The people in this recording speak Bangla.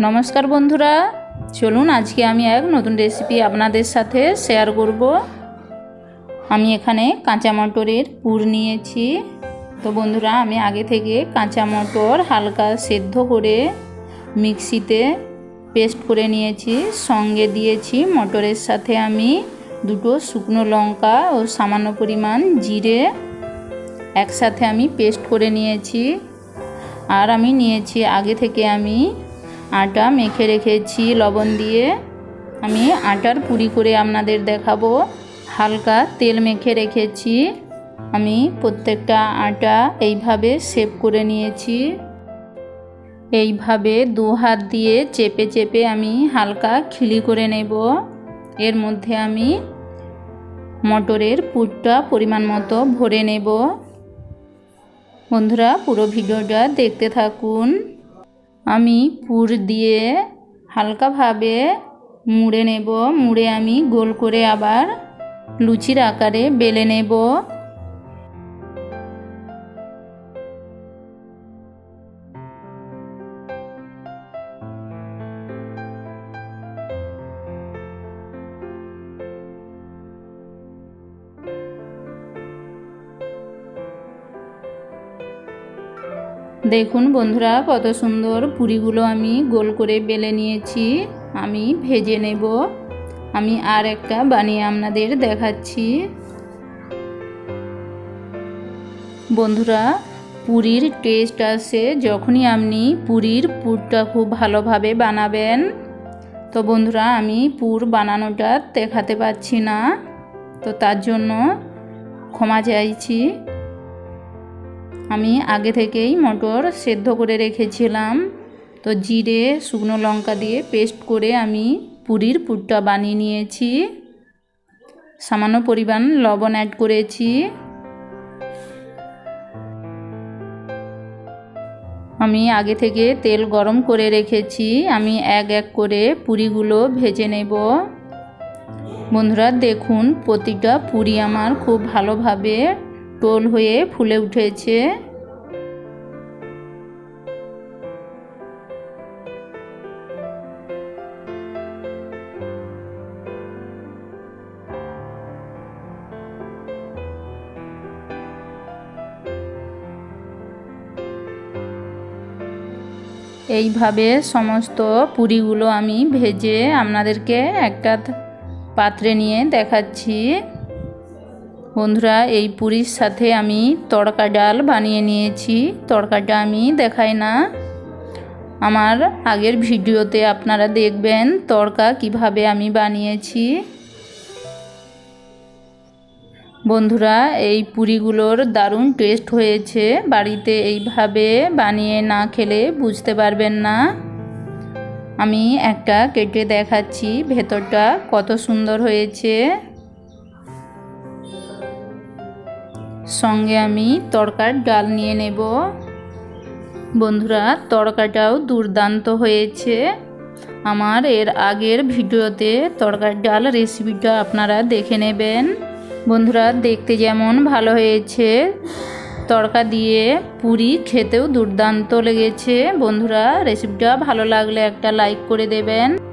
নমস্কার বন্ধুরা। চলুন, আজকে আমি এক নতুন রেসিপি আপনাদের সাথে শেয়ার করব। আমি এখানে কাঁচা মটরের পুর নিয়েছি। তো বন্ধুরা, আমি আগে থেকে কাঁচা মটর হালকা সেদ্ধ করে মিক্সিতে পেস্ট করে নিয়েছি। সঙ্গে দিয়েছি মটরের সাথে আমি দুটো শুকনো লঙ্কা ও সামান্য পরিমাণ জিরে। একসাথে আমি পেস্ট করে নিয়েছি। আর আমি নিয়েছি আগে থেকে আমি আটা মেখে রেখেছি, লবণ দিয়ে। আমি আটার পুরি করে আপনাদের দেখাবো। হালকা তেল মেখে রেখেছি। আমি প্রত্যেকটা আটা এইভাবে সেভ করে নিয়েছি। এইভাবে দু হাত দিয়ে চেপে চেপে আমি হালকা খিলি করে নেব। এর মধ্যে আমি মটরের পুরটা পরিমাণ মতো ভরে নেব। বন্ধুরা, পুরো ভিডিওটা দেখতে থাকুন। আমি পুর দিয়ে হালকাভাবে মুড়ে নেব, মুড়ে আমি গোল করে আবার লুচির আকারে বেলে নেব। দেখুন বন্ধুরা, কত সুন্দর পুরিগুলো আমি গোল করে বেলে নিয়েছি। আমি ভেজে নেব। আমি আর একটা বানিয়ে আপনাদের দেখাচ্ছি। বন্ধুরা, পুরীর টেস্ট আসে যখনই আপনি পুরীর পুরটা খুব ভালোভাবে বানাবেন। তো বন্ধুরা, আমি পুর বানানোটা দেখাতে পাচ্ছি না। তো তার জন্য ক্ষমা চাইছি। আমি আগে থেকেই মটর সেদ্ধ করে রেখেছিলাম। তো জিরে, শুকনো লঙ্কা দিয়ে পেস্ট করে আমি পুরীর পুরটা বানিয়ে নিয়েছি। সামান্য পরিমাণ লবণ অ্যাড করেছি। আমি আগে থেকে তেল গরম করে রেখেছি। আমি এক এক করে পুরিগুলো ভেজে নেব। বন্ধুরা, দেখুন, প্রতিটা পুরি আমার খুব ভালোভাবে টোল হয়ে ফুলে উঠেছে। এইভাবে সমস্ত পুরিগুলো আমি ভেজে আপনাদেরকে একটা পাত্রে নিয়ে দেখাচ্ছি। বন্ধুরা, এই পুরীর সাথে আমি তড়কা ডাল বানিয়ে নিয়েছি। তড়কাটা আমি দেখাই না। আমার আগের ভিডিওতে আপনারা দেখবেন তড়কা কীভাবে আমি বানিয়েছি। বন্ধুরা, এই পুরিগুলোর দারুণ টেস্ট হয়েছে। বাড়িতে এইভাবে বানিয়ে না খেলে বুঝতে পারবেন না। আমি একটা কেটে দেখাচ্ছি। ভেতরটা কত সুন্দর হয়েছে। সঙ্গে আমি তরকার ডাল নিয়ে নেব। বন্ধুরা, তরকাটাও দুর্দান্ত হয়েছে। আমার এর আগের ভিডিওতে তরকার ডাল রেসিপিটা আপনারা দেখে নেবেন। বন্ধুরা, দেখতে যেমন ভালো হয়েছে। তড়কা দিয়ে পুরি খেতেও দুর্দান্ত লেগেছে। বন্ধুরা রেসিপিটা ভালো লাগলে একটা লাইক করে দেবেন।